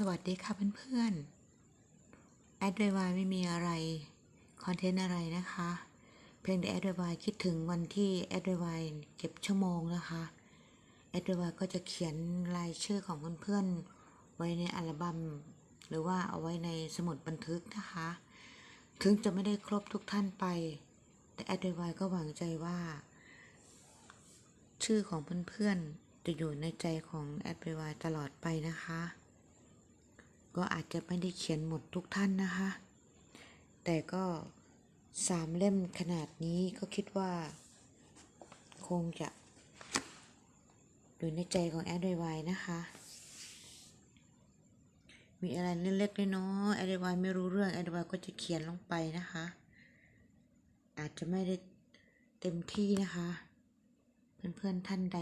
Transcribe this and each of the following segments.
สวัสดีค่ะเพื่อนๆแอดไวายไม่มีอะไร คอนเทนต์อะไรนะคะ เพียงแต่แอดไวายคิดถึงวันที่แอดไวายเก็บชั่วโมงนะคะแอดไวายก็จะเขียนรายชื่อของเพื่อนๆ ไว้ในอัลบั้มหรือว่าเอาไว้ในสมุดบันทึกนะคะ ถึงจะไม่ได้ครบทุกท่านไป แต่แอดไวายก็หวังใจว่า ชื่อของเพื่อนๆจะอยู่ในใจของแอดไวายตลอดไปนะคะ ก็อาจจะไม่ได้เขียนหมดทุกท่านนะคะ แต่ก็สามเล่มขนาดนี้ก็คิดว่า คงจะ อยู่ในใจของแอดไวายนะคะ มีอะไรเล็กๆน้อยๆแอดไวไม่รู้เรื่องแอดไวก็จะเขียนลงไปนะคะ อาจจะไม่ได้เต็มที่นะคะ เพื่อนๆท่านใด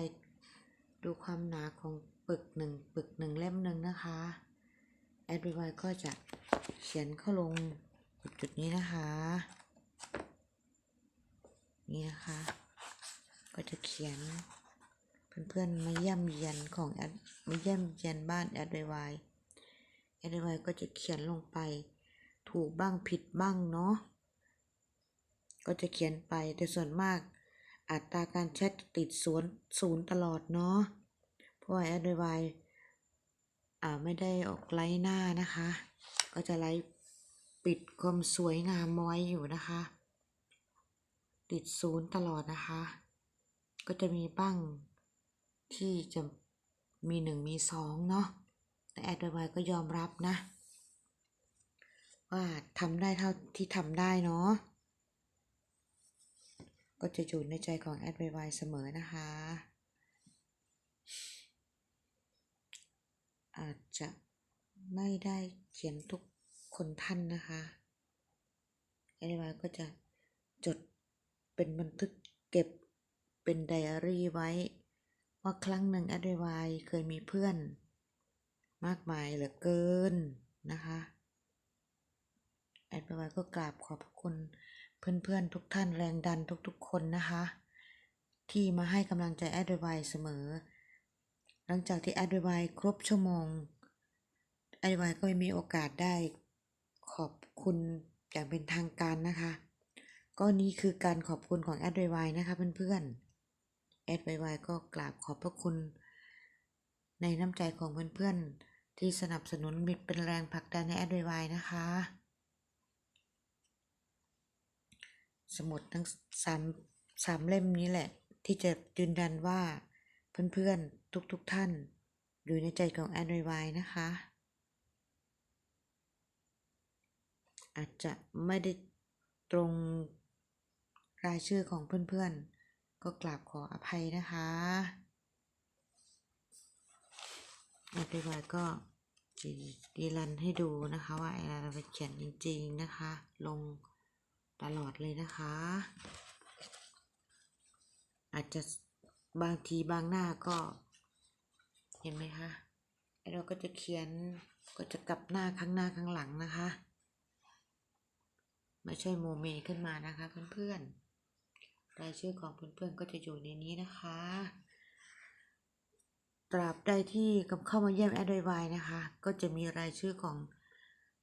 ดูความหนาของปึกหนึ่งปึกหนึ่งเล่มหนึ่งนะคะ แอดไวก็จะเขียนเข้าลงจุดนี้นะคะ นี่นะคะ ก็จะเขียนเพื่อนๆมาเยี่ยมเยียนของแอดมาเยี่ยมเยียนบ้านแอดไวแอดไวก็จะเขียนลงไป ถูกบ้างผิดบ้างเนาะก็จะเขียนไปแต่ส่วนมากอัตราการแชทติดศูนย์ศูนย์ตลอดเนาะเพราะว่าแอดไว อ่าไม่ได้ออกไลน์หน้านะคะ ก็จะไลฟ์ปิดความสวยงามไว้อยู่นะคะ ติดศูนย์ตลอดนะคะ ก็จะมีบ้างที่จะมีหนึ่งมีสองเนาะแต่แอดไวก็ยอมรับนะ ว่าทำได้เท่าที่ทำได้เนาะก็จะอยู่ในใจของแอดไวเสมอนะคะ อาจจะไม่ได้เขียนทุกคนท่านนะคะแอดไวก็จะจดเป็นบันทึกเก็บเป็นไดอารี่ไว้ ว่าครั้งหนึ่งแอดไวเคยมีเพื่อน มากมายเหลือเกินนะคะแอดไวก็กราบขอบพระคุณเพื่อนๆทุกท่านแรงดันทุกๆคนนะคะ ที่มาให้กำลังใจแอดไวเสมอ หลังจากที่แอดไวครบชั่วโมงแอดไวก็ไม่มีโอกาสได้ขอบคุณอย่างเป็นทางการนะคะ ก็นี่คือการขอบคุณของแอดไวนะคะเพื่อนๆแอดไวก็กราบขอบพระคุณ ในน้ำใจของเพื่อนๆที่สนับสนุนมิตรเป็นแรงผลักดันในแอดไวนะคะ สมุดทั้งสามสามเล่มนี้แหละ ที่จะยืนยันว่า เพื่อนๆ ทุกๆทท่าน อยู่ในใจของแอนดรอยนะคะ อาจจะไม่ได้ตรงรายชื่อของเพื่อนๆ ก็กราบขออภัยนะคะแอนดรอยก็ดีรันให้ดูนะคะว่าแอนดรอยเขียนจริงๆนะคะ ลงตลอดเลยนะคะ อาจจะ บางทีบางหน้าก็ เห็นไหมคะเราก็จะเขียนก็จะกลับหน้าข้างหน้าข้างหลังนะคะไม่ใช่โมเมขึ้นมานะคะ เพื่อนๆรายชื่อของเพื่อนๆก็จะอยู่ในนี้นะคะ ตราบใดที่กับเข้ามาเยี่ยมแอดไวนะคะ ก็จะมีรายชื่อของ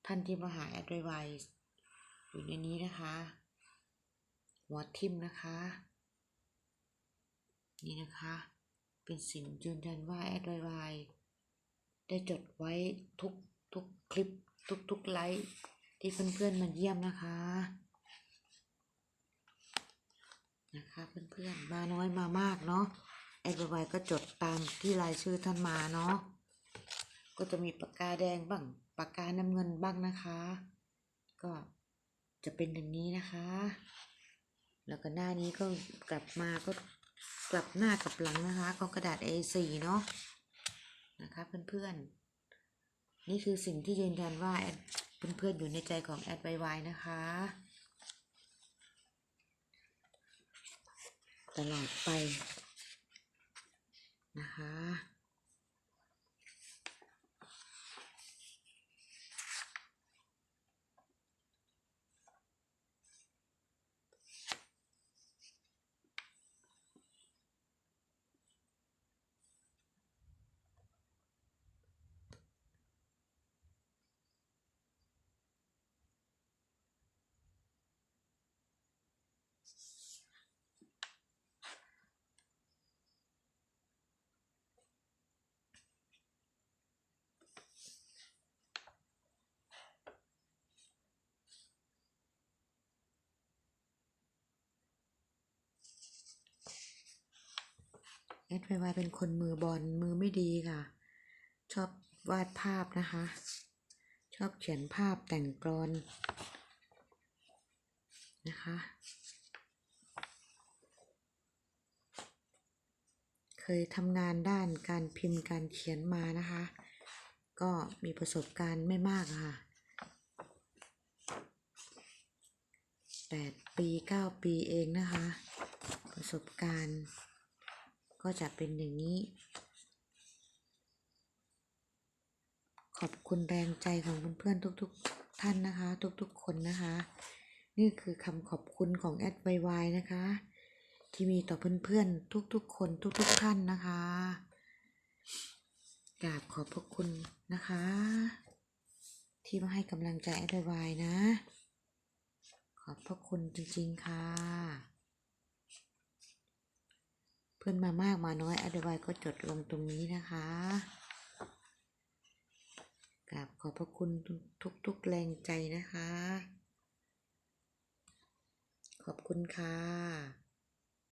ท่านที่มาหาแอดไวอยู่ในนี้นะคะ หัวทิมนะคะ นี่นะคะ เป็นสิ่งยืนยันว่าแอดไวได้จดไว้ทุกทุกคลิปทุกทุกไลฟ์ที่เพื่อนๆมาเยี่ยมนะคะ นะคะเพื่อนๆมาน้อยมามากเนาะแอดไวก็จดตามที่รายชื่อท่านมาเนาะก็จะมีปากกาแดงบ้างปากกาน้ำเงินบ้างนะคะ ก็จะเป็นอย่างนี้นะคะ แล้วก็หน้านี้ก็กลับมาก็ กลับหน้ากับหลังนะคะของกระดาษ A4 เนาะนะคะเพื่อนๆ นี่คือสิ่งที่ยืนยันว่าแอดเพื่อนๆอยู่ในใจของแอดไวนะคะ ตลอดไปนะคะ ดไวไวเป็นคนมือบอลมือไม่ดีค่ะ ชอบวาดภาพนะคะ ชอบเขียนภาพแต่งกลอนนะคะ เคยทำงานด้านการพิมพ์การเขียนมานะคะ ก็มีประสบการณ์ไม่มากค่ะแปดปีเก้าปีเองนะคะ ประสบการณ์ ก็จะเป็นอย่างนี้ ขอบคุณแรงใจของเพื่อนๆทุกๆ ท่านนะคะ ทุกๆ คนนะคะ นี่คือคำขอบคุณของแอดไวๆนะคะ ที่มีต่อเพื่อนๆ ทุกๆ คนทุกๆ ท่านนะคะกราบขอบพระคุณนะคะ ที่มาให้กำลังใจแอดไวๆนะ ขอบพระคุณจริงๆค่ะ เพื่อนมามากมาน้อยอดไวก็จดลงตรงนี้นะคะกราบขอบพระคุณทุกๆแรงใจนะคะ ขอบคุณค่ะ